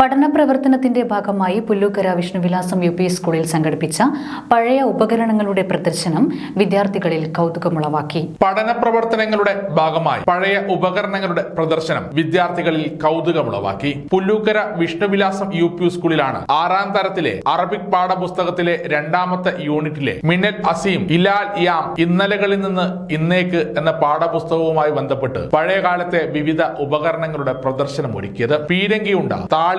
പഠന പ്രവർത്തനത്തിന്റെ ഭാഗമായി പുല്ലൂക്കര വിഷ്ണുവിലാസം യു പി സ്കൂളിൽ സംഘടിപ്പിച്ച പഴയ ഉപകരണങ്ങളുടെ പ്രദർശനം വിദ്യാർത്ഥികളിൽ കൗതുകമുളവാക്കി. പഠന പ്രവർത്തനങ്ങളുടെ ഭാഗമായി പഴയ ഉപകരണങ്ങളുടെ പ്രദർശനം വിദ്യാർത്ഥികളിൽ കൗതുകമുളവാക്കി. പുല്ലൂക്കര വിഷ്ണുവിലാസം യു പി സ്കൂളിലാണ് ആറാം തരത്തിലെ അറബിക് പാഠപുസ്തകത്തിലെ രണ്ടാമത്തെ യൂണിറ്റിലെ മിന്നൽ അസീം ഇലാൽ യാം ഇന്നലകളിൽ നിന്ന് ഇന്നേക്ക് എന്ന പാഠപുസ്തകവുമായി ബന്ധപ്പെട്ട് പഴയ കാലത്തെ വിവിധ ഉപകരണങ്ങളുടെ പ്രദർശനം ഒരുക്കിയത് പീരങ്കിയുണ്ട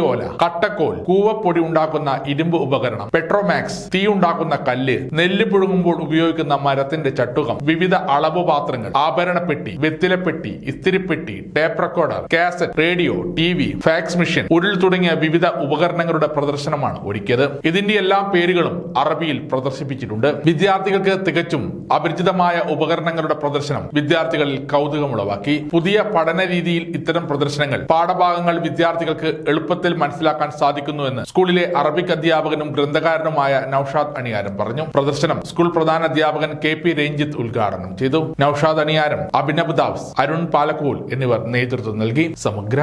താളിയോല കട്ടക്കോൽ കൂവപ്പൊടി ഉണ്ടാക്കുന്ന ഇരുമ്പ് ഉപകരണം പെട്രോമാക്സ് തീ ഉണ്ടാക്കുന്ന കല്ല് നെല്ല് പുഴുങ്ങുമ്പോൾ ഉപയോഗിക്കുന്ന മരത്തിന്റെ ചട്ടുകം വിവിധ അളവ് പാത്രങ്ങൾ ആഭരണപ്പെട്ടി വെത്തിലപ്പെട്ടി ഇസ്തിരിപ്പെട്ടി tape recorder cassette radio T V fax machine ഉരുൾ തുടങ്ങിയ വിവിധ ഉപകരണങ്ങളുടെ പ്രദർശനമാണ് ഒരുക്കിയത്. ഇതിന്റെ എല്ലാ പേരുകളും അറബിയിൽ പ്രദർശിപ്പിച്ചിട്ടുണ്ട്. വിദ്യാർത്ഥികൾക്ക് തികച്ചും അപരിചിതമായ ഉപകരണങ്ങളുടെ പ്രദർശനം വിദ്യാർത്ഥികളിൽ കൗതുകമുളവാക്കി. പുതിയ പഠന രീതിയിൽ ഇത്തരം പ്രദർശനങ്ങൾ പാഠഭാഗങ്ങൾ വിദ്യാർത്ഥികൾക്ക് എളുപ്പത്തിൽ മനസ്സിലാക്കാൻ സാധിക്കുന്നുവെന്ന് സ്കൂളിലെ അറബിക് അധ്യാപകനും ഗ്രന്ഥകാരനുമായ നൌഷാദ് അണിയാരം പറഞ്ഞു. പ്രദർശനം സ്കൂൾ പ്രധാന അധ്യാപകൻ കെ പി രഞ്ജിത്ത് ഉദ്ഘാടനം ചെയ്തു. നൌഷാദ് അണിയാരം അഭിനവ് ദാസ് അരുൺ പാലക്കൂൽ എന്നിവർ നേതൃത്വം നൽകി. സമഗ്ര